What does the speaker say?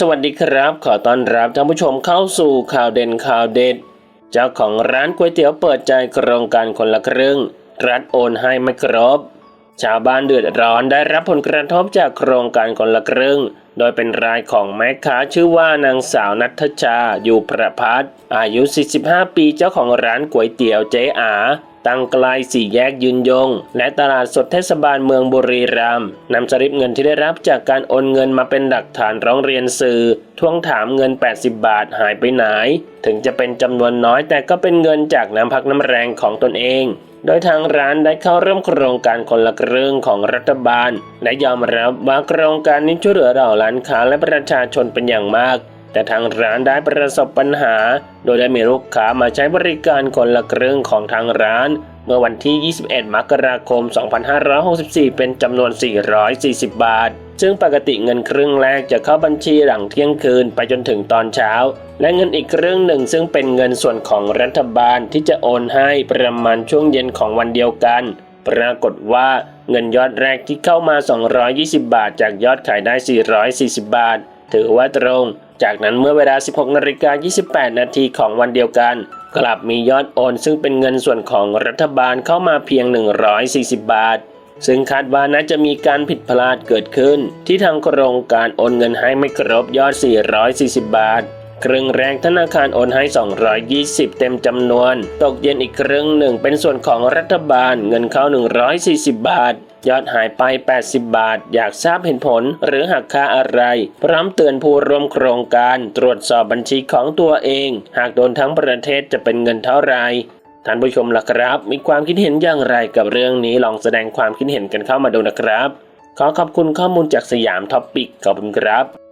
สวัสดีครับ ขอต้อนรับท่านผู้ชมเข้าสู่ข่าวเด่นข่าวเด็ด เจ้าของร้านก๋วยเตี๋ยวเปิดใจโครงการคนละครึ่ง รัฐโอนให้ไม่ครบ ชาวบ้านเดือดร้อนได้รับผลกระทบจากโครงการคนละครึ่ง โดยเป็นรายของแม่ค้าชื่อว่านางสาวนัทชา อยู่ประพัฒอายุ 45 ปีเจ้าของร้านก๋วยเตี๋ยวเจ๊อา ตั้งใกลสี่แยกยืนยง และตลาดสดเทศบาลเมืองบุรีรัมย์นำสลิปเงินที่ได้รับจากการโอนเงินมาเป็นหลักฐานร้องเรียนสื่อทวงถามเงิน 80 บาทหายไปไหน ถึงจะเป็นจำนวนน้อยแต่ก็เป็นเงินจากน้ำพักน้ำแรงของตนเองโดยทางร้านได้เข้าร่วมโครงการคนละครึ่งของรัฐบาล และยอมรับว่าโครงการนี้ช่วยเหลือเราร้านค้าและประชาชนเป็นอย่างมาก แต่ทางร้านได้ประสบปัญหา โดยได้มีลูกค้ามาใช้บริการคนละครึ่งของทางร้าน เมื่อวันที่ 21 มกราคม 2564 เป็นจำนวน 440 บาท ซึ่งปกติเงินครึ่งแรกจะเข้าบัญชีหลังเที่ยงคืนไปจนถึงตอนเช้า และเงินอีกครึ่งหนึ่งซึ่งเป็นเงินส่วนของรัฐบาลที่จะโอนให้ประมาณช่วงเย็นของวันเดียวกัน ปรากฏว่าเงินยอดแรกที่เข้ามา 220 บาท จากยอดขายได้ 440 บาท ถือว่าตรง จากนั้นเมื่อเวลา 16นาฬิกา28 นาทีของวันเดียวกัน กลับมียอดโอน ซึ่งเป็นเงินส่วนของรัฐบาลเข้ามาเพียง 140 บาท ซึ่งคาดว่าน่าจะมีการผิดพลาดเกิดขึ้น ที่ทางโครงการโอนเงินให้ไม่ครบยอด 440 บาท ครึ่งแรกธนาคารโอนให้ 220 เต็มจำนวน ตกเย็นอีกครึ่งหนึ่งเป็นส่วนของรัฐบาลเงินเข้า 140 บาท ยอดหายไป 80 บาท อยากทราบเหตุผลหรือหักค่าอะไร พร้อมเตือนผู้ร่วมโครงการตรวจสอบบัญชีของตัวเอง หากโดนทั้งประเทศจะเป็นเงินเท่าไหร่ท่านผู้ชมล่ะครับ มีความคิดเห็นอย่างไรกับเรื่องนี้ลองแสดงความคิดเห็นกันเข้ามาดูนะครับ ขอขอบคุณข้อมูลจากสยามท็อปปิกขอบคุณครับ